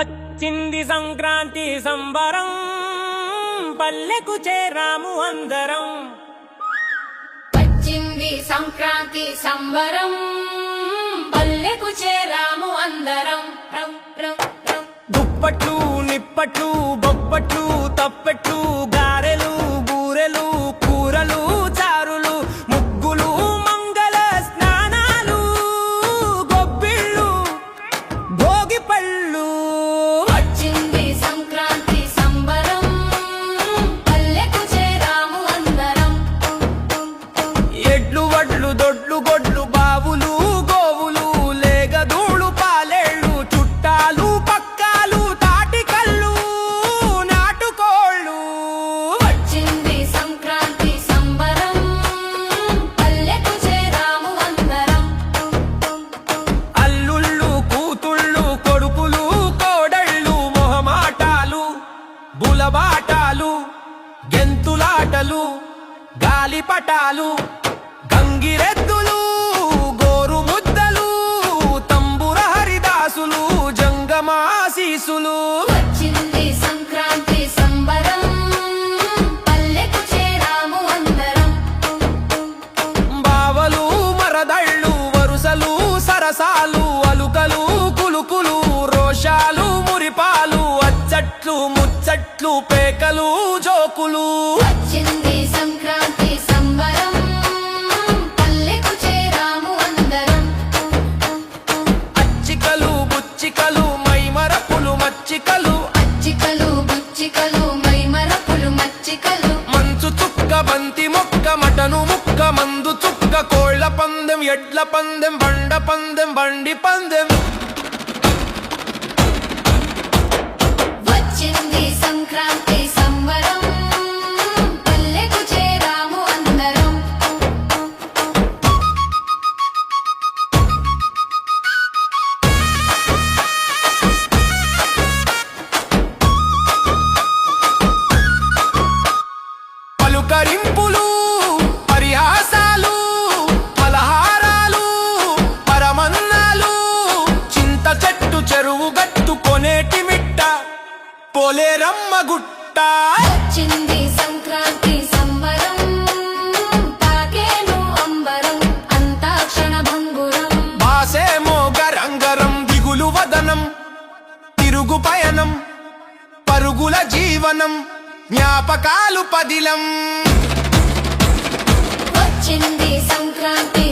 వచ్చింది సంక్రాంతి సంబరం పల్లెకు చేరాము అందరం వచ్చింది సంక్రాంతి సంబరం పల్లెకు చేరాము అందరం. దుప్పట్లు నిప్పట్లు బులబాటాలు గెంతులాటలు గాలిపటాలు గంగిరెద్దులు గోరు ముద్దలు తంబుర హరిదాసులు జంగమాశీసులు. వచ్చింది సంక్రాంతి సంబరం పల్లెకు చేరాము అందరం. బావలు మరదళ్ళు వరుసలు సరసాలు ముచ్చట్లు పేకలు జోకులు. వచ్చింది సంక్రాంతి సంబరం. పల్లెకు చేరాము అందరం. అచ్చికలు బుచ్చికలు మైమరపులు మచ్చికలు. అచ్చికలు బుచ్చికలు మైమరపులు మచ్చికలు. మంచు చుక్క బంతి మొక్క మటను ముక్క మందు చుక్క కోళ్ళ పందెం ఎడ్ల పందెం బండ పందెం బండి పందెం. పలుకరింపులు పరిహాసాలు పలహారాలు పరమన్నాలు చింత చెట్టు చెరువు గట్టు కొనేటి మిట్ట పోలేరమ్మ గుట్ట. వచ్చింది సంక్రాంతి సంబరం తాకేను అంబరం అంతా క్షణభంగురం. బాసేమో గరంగరం దిగులు వదనం తిరుగు పయనం పరుగుల జీవనం. జ్ఞాపకాలు పదిలం. వచ్చింది సంక్రాంతి